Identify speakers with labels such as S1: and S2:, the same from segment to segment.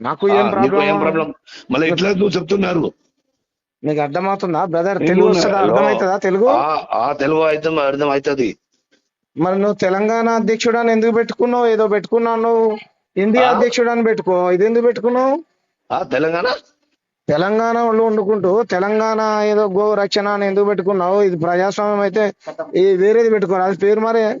S1: నాకు ఏం ప్రాబ్లం
S2: మళ్ళీ ఇట్లా నువ్వు చెప్తున్నారు
S1: నీకు అర్థమవుతుందా బ్రదర్ తెలుగు. అర్థమవుతుందా తెలుగు?
S2: తెలుగు అయితే అర్థం అవుతుంది.
S1: మరి నువ్వు తెలంగాణ అధ్యక్షుడు అని ఎందుకు పెట్టుకున్నావు? ఏదో పెట్టుకున్నావు నువ్వు. ఇండియా అని పెట్టుకో. ఇది ఎందుకు పెట్టుకున్నావు?
S2: ఆ తెలంగాణ?
S1: తెలంగాణలో వండుకుంటూ తెలంగాణ ఏదో గో రక్షణ అని ఎందుకు పెట్టుకున్నావు? ఇది ప్రజాస్వామ్యం అయితే ఈ వేరేది పెట్టుకోరు? అది పేరు మరే?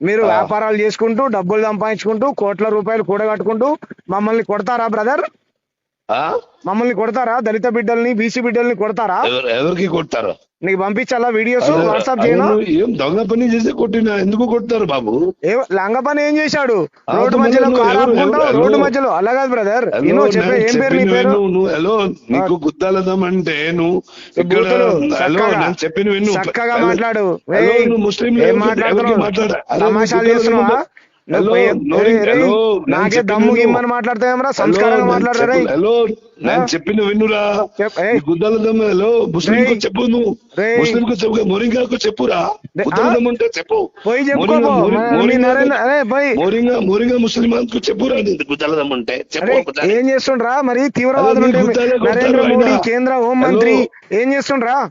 S1: మీరు. వ్యాపారాలు చేసుకుంటూ డబ్బులు సంపాదించుకుంటూ కోట్ల రూపాయలు కూడగట్టుకుంటూ మమ్మల్ని కొడతారా బ్రదర్? మమ్మల్ని కొడతారా? దళిత బిడ్డల్ని బీసీ బిడ్డల్ని కొడతారా?
S2: ఎవరు- ఎవరికి కొడతారు?
S1: నీకు పంపించాలా వీడియోస్? వాట్సాప్ చేయను?
S2: ఏం దొంగ పని చేసి కొట్టినా ఎందుకు కొడతారు బాబు?
S1: ఏ లంగ పని ఏం చేశాడు? రోడ్డు మధ్యలో రోడ్డు. మధ్యలో. అలా కాదు బ్రదర్ నేను చెప్పే ఏం పేరు నీ పేరు?
S2: నువ్వు హలో నీకు గుద్దాలదాం అంటే నువ్వు ఇక్కడ హలో నేను చెప్పిన విను.
S1: చక్కగా మాట్లాడు.
S2: ముస్లిం
S1: మాట్లాడుతున్నావు? నాకే దమ్ము
S2: విను.
S1: గిమ్మని మాట్లాడతావేమరా సంస్కారంగా
S2: చెప్పు- హలో నేను చెప్పిన
S1: ఏయ్.
S2: నీ గుద్దాలదం హలో ముస్లిం. చెప్పు నువ్వు. ముస్లిం కు చెప్పు మొరింగాకు చెప్పురా.
S1: రే-
S2: గుద్దాలదం ఉంటే చెప్పు.
S1: పోయి
S2: మోరింగా- మోరింగా- ముస్లిమాన్కు చెప్పురా నీకు గుద్దాలదం ఉంటే చెప్పు.
S1: ఏం చేస్తుండ్రా? మరి తీవ్రవాదులు
S2: గుద్దాలే కొడతారు
S1: నరేంద్ర మోడీ. కేంద్ర హోం. మంత్రి ఏం చేస్తుండ్రా?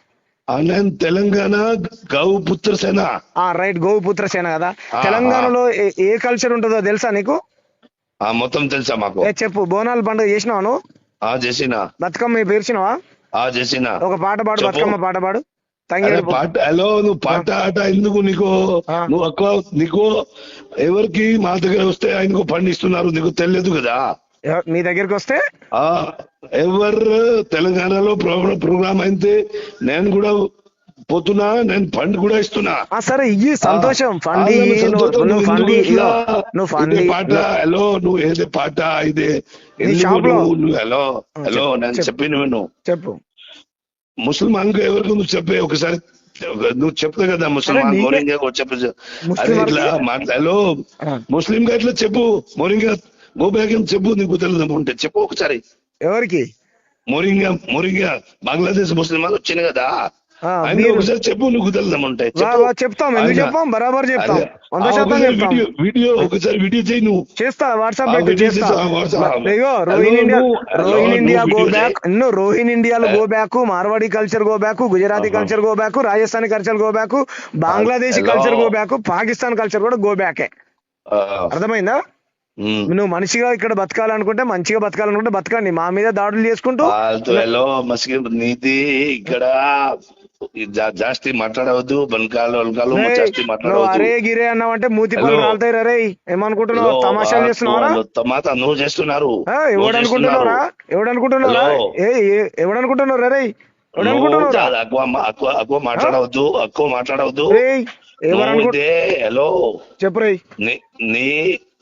S2: తెలంగాణ గౌ పుత్ర సేన.
S1: ఆ రైట్ గోపుత్ర సేన కదా. తెలంగాణలో ఏ- ఏ కల్చర్ ఉంటుందో తెలుసా నీకు?
S2: ఆ మొత్తం తెలుసా మాకు?
S1: ఏ చెప్పు బోనాల పండుగ చేసినావా నువ్వు?
S2: ఆ చేసిన.
S1: బతుకమ్మ పేర్చినావా
S2: ఆ చేసిన.
S1: ఒక పాట పాడు
S2: చెప్పు.
S1: బతుకమ్మ పాట పాడు.
S2: అరే
S1: తంగేడు
S2: పాట హలో నువ్వు పాట ఆట ఎందుకు నీకు?
S1: ఆ.
S2: నువ్వు ఎక్కువ నీకు ఎవరికి మా దగ్గర వస్తే ఆయనకు పండిస్తున్నారు నీకు తెలియదు కదా?
S1: మీ దగ్గరికి వస్తే?
S2: ఆ. ఎవరు తెలంగాణలో ప్రోగ్రామ్ ప్రోగ్రామ్ అయితే నేను కూడా పోతున్నా నేను ఫండ్ కూడా ఇస్తున్నా
S1: సరే ఇయ్యి సంతోషం ఫండ్. నువ్వు నువ్వు
S2: నువ్వు?
S1: నువ్వు
S2: ఇదే. పాట హలో నువ్వు ఏదే పాట ఇదే? నువ్వు నువ్వు హలో హలో నేను
S1: చెప్పు.
S2: చెప్పిన విను
S1: చెప్పు
S2: ముసల్మాన్కు ఎవరికి నువ్వు చెప్పే ఒకసారి నువ్వు చెప్తా కదా
S1: నీకే-
S2: మోరింగా చెప్పు
S1: ముస్లిం
S2: ఇట్లా మాట్లా హలో. ముస్లిం గా ఇట్లా చెప్పు మోరింగా గోబ్యాగం చెప్పు నీకు తెలియదు ఉంటే చెప్పు ఒకసారి
S1: ఎవరికి?
S2: మోరింగా మోరింగా బంగ్లాదేశ్ ముస్లిం వాళ్ళు వచ్చిన కదా. ఒకసారి చెప్పు నువ్వు
S1: వా, చెప్తాం ఎందుకు చెప్పాం బరాబర్ చెప్తాం. వంద శాతం చెప్తాం.
S2: వీడియో ఒకసారి వీడియో చేయి నువ్వు.
S1: చేస్తా WhatsApp Rohin India Rohin India go back. ఇన్ను Rohin ఇండియాలో go back Marwadi culture go back Gujarati. Culture go back Rajasthani culture go back Bangladeshi. Culture go back Pakistan culture కూడా గో బ్యాకే. అర్థమైందా. నువ్వు మనిషిగా ఇక్కడ బతకాలనుకుంటే మంచిగా బతకాలనుకుంటే బతకండి. మా మీద దాడులు చేసుకుంటూ
S2: నీది ఇక్కడ జాస్తి మాట్లాడవద్దు బనకాలు వనకాలు జాస్తి మాట్లాడవద్దు.
S1: అరే గిరే అన్నావంటే మూతి
S2: హలో.
S1: రాలుతాయి రే ఏమనుకుంటున్నావు? తమాషాలు చేస్తున్నావా
S2: నువ్వు చేస్తున్నారు.
S1: ఆ,
S2: నువ్వు
S1: ఎవడు అనుకుంటున్నారా
S2: చేస్తున్నారు.
S1: ఎవడు అనుకుంటున్నారా
S2: హలో.
S1: ఏ ఏ- ఎవడు అనుకుంటున్నారా రే?
S2: ఎక్కువ మాట్లాడవద్దు ఎక్కువ మాట్లాడవద్దు. హలో.
S1: చెప్పు రై
S2: నీ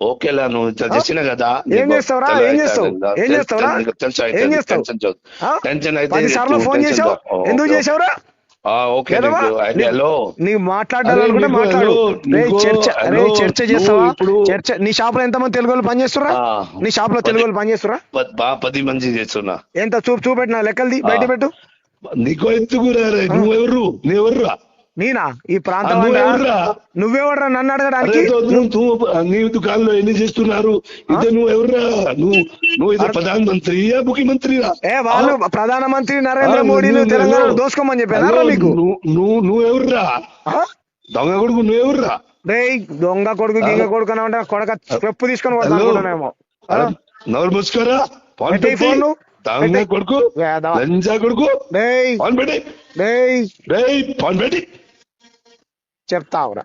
S2: ఓకేలా నువ్వు చేసిన కదా
S1: ఏం చేస్తావురా? ఏం చేస్తావు? ఏం చేస్తావురా? ఏం చేస్తావు?
S2: టెన్షన్ అయితే
S1: సార్లు ఫోన్ చేసావు?
S2: రా.
S1: ఎందుకు. చేసావురా?
S2: ఆ, ఓకే
S1: నీ-
S2: హలో.
S1: నీకు మాట్లాడాలనుకుంటే మాట్లాడు చర్చ రేయ్, చర్చ చేస్తావా?
S2: ఇప్పుడు-
S1: చర్చ నీ షాప్లో ఎంతమంది తెలుగు వాళ్ళు పనిచేస్తురా. నీ షాప్లో తెలుగు వాళ్ళు పనిచేస్తురా
S2: బా పది మంది చేస్తున్నా.
S1: ఎంత? చూపు చూపెట్టిన? లెక్కలది బయట పెట్టు.
S2: నీకు ఎందుకు రారే నువ్వెవరు? నువ్వెవర్రా?
S1: నేనా? ఈ ప్రాంతం
S2: నువ్వెవర్రా?
S1: నన్ను అడగడానికి?
S2: తో- నువ్వు నువ్వు నీ దుకాణంలో ఎన్ని చేస్తున్నారు? ఇదే నువ్వు ఎవర్రా నువ్వు నువ్వు ఇదే ప్రధాన మంత్రియా ముఖ్యమంత్రిరా?
S1: ఏ వాళ్ళు ప్రధానమంత్రి నరేంద్ర
S2: ఆ,
S1: మోడీని
S2: నువ్వు-
S1: తెలంగాణ
S2: నువ్వు-
S1: దోసుకోమని చెప్పారా మీకు
S2: నువ్వు నువ్వు
S1: ఆ?
S2: దొంగ కొడుకు నువ్వెవర్రా
S1: రేయ్ దొంగ కొడుకు గింగ కొడుకు అని అంటే కొడక స్టెప్ తీసుకొని
S2: అరే, నోరు మూసుకోరా ఫోన్. దొంగ. కొడుకు. లంజా కొడుకు?
S1: రేయ్.
S2: ఫోన్ పెట్టి. ఫోన్ పెట్టి.
S1: chapter